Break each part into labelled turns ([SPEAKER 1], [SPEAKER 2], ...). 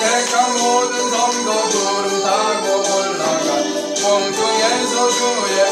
[SPEAKER 1] 택한 모든 성도 구름 타고 올라가 공중에서 주의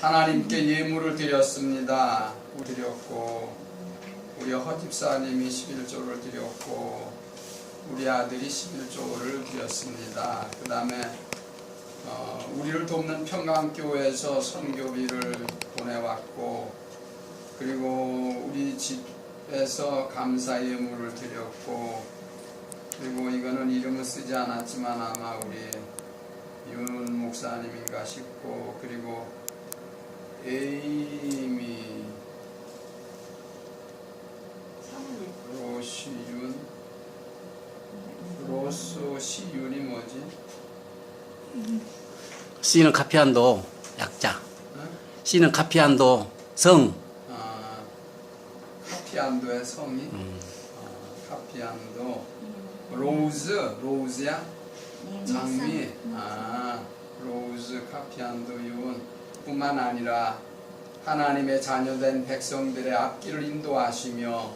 [SPEAKER 1] 하나님께 예물을 드렸습니다. 드렸고 우리 허집사님이 11조를 드렸고 우리 아들이 11조를 드렸습니다. 그 다음에 어, 우리를 돕는 평강교회에서 선교비를 보내왔고 그리고 우리 집에서 감사 예물을 드렸고 그리고 이거는 이름을 쓰지 않았지만 아마 우리 윤 목사님인가 싶고 그리고 에이미 로시윤 로소시윤이 뭐지?
[SPEAKER 2] C는 카피한도 약자.
[SPEAKER 1] 어?
[SPEAKER 2] C는 카피한도 성.
[SPEAKER 1] 아, 카피안도의 성이
[SPEAKER 2] 음.
[SPEAKER 1] 아, 카피안도 로즈 로즈야 장미 아 로즈 카피안도 윤 뿐만 아니라 하나님의 자녀된 백성들의 앞길을 인도하시며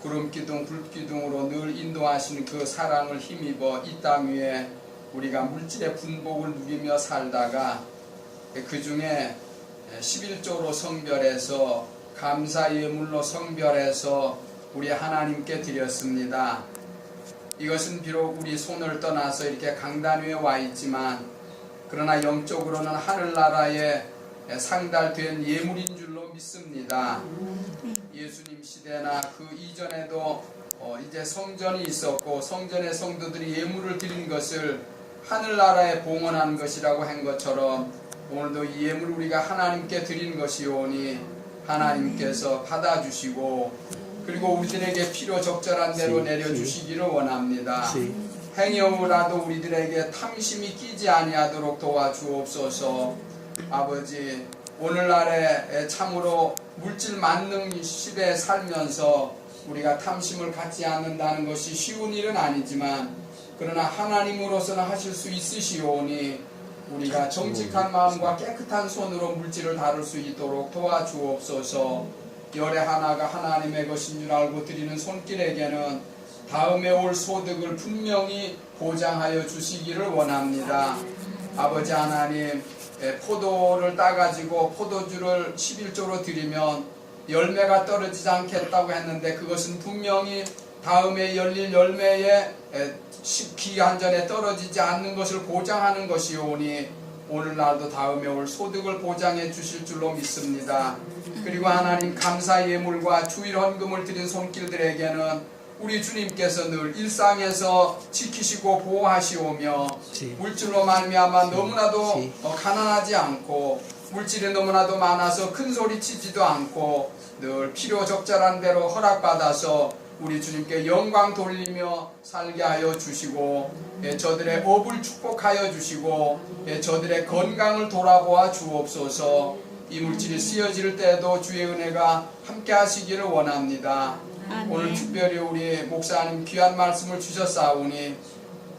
[SPEAKER 1] 구름 기둥 불 기둥으로 늘 인도하시는 그 사랑을 힘입어 이 땅 위에 우리가 물질의 분복을 누리며 살다가 그 중에 11조로 성별해서 감사 예물로 성별해서 우리 하나님께 드렸습니다. 이것은 비록 우리 손을 떠나서 이렇게 강단 위에 와 있지만 그러나 영적으로는 하늘나라에 상달된 예물인 줄로 믿습니다. 예수님 시대나 그 이전에도 어, 이제 성전이 있었고 성전의 성도들이 예물을 드린 것을 하늘나라에 봉헌한 것이라고 한 것처럼 오늘도 이 예물 우리가 하나님께 드린 것이오니 하나님께서 받아주시고 그리고 우리들에게 필요 적절한 대로
[SPEAKER 2] 시,
[SPEAKER 1] 내려주시기를 원합니다. 행여라도 우리들에게 탐심이 끼지 아니하도록 도와주옵소서. 아버지 오늘날에 참으로 물질 만능 시대에 살면서 우리가 탐심을 갖지 않는다는 것이 쉬운 일은 아니지만 그러나 하나님으로서는 하실 수 있으시오니 우리가 정직한 마음과 깨끗한 손으로 물질을 다룰 수 있도록 도와주옵소서. 열의 하나가 하나님의 것인 줄 알고 드리는 손길에게는 다음에 올 소득을 분명히 보장하여 주시기를 원합니다. 아버지 하나님, 에, 포도를 따가지고 포도주를 11조로 드리면 열매가 떨어지지 않겠다고 했는데 그것은 분명히 다음에 열릴 열매에 에, 식기 한 전에 떨어지지 않는 것을 보장하는 것이오니 오늘날도 다음에 올 소득을 보장해 주실 줄로 믿습니다. 그리고 하나님 감사 예물과 주일 헌금을 드린 손길들에게는 우리 주님께서 늘 일상에서 지키시고 보호하시오며
[SPEAKER 2] 시.
[SPEAKER 1] 물질로 말미암아 너무나도
[SPEAKER 2] 시.
[SPEAKER 1] 어, 가난하지 않고 물질이 너무나도 많아서 큰 소리 치지도 않고 늘 필요 적절한 대로 허락받아서 우리 주님께 영광 돌리며 살게 하여 주시고 예, 저들의 업을 축복하여 주시고 예, 저들의 건강을 돌아보아 주옵소서 이 물질이 쓰여질 때에도 주의 은혜가 함께 하시기를 원합니다. 오늘 특별히 우리 목사님 귀한 말씀을 주셨사오니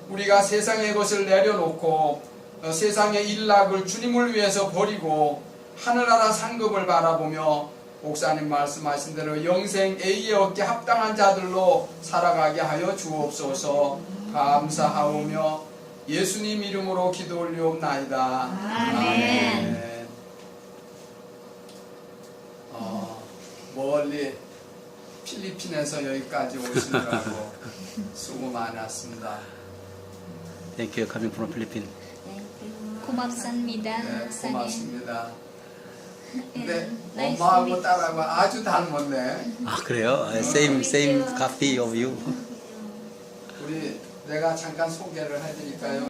[SPEAKER 1] 우리가 세상의 것을 내려놓고 어, 세상의 일락을 주님을 위해서 버리고 하늘나라 상급을 바라보며 목사님 말씀하신 대로 영생 A의 얻게 합당한 자들로 살아가게 하여 주옵소서 감사하오며 예수님 이름으로 기도 올리옵나이다. 아멘. 어, 멀리 필리핀에서 여기까지 오시느라고 수고 많았습니다.
[SPEAKER 2] Thank you coming from Philippines.
[SPEAKER 3] 고맙습니다.
[SPEAKER 1] 네,
[SPEAKER 3] 목사님.
[SPEAKER 1] 고맙습니다. 근데
[SPEAKER 3] Nice to
[SPEAKER 1] 엄마하고 딸하고 아주 닮았네.
[SPEAKER 2] 아 그래요? 아, Same same copy of you.
[SPEAKER 1] 우리 내가 잠깐 소개를 해드릴까요?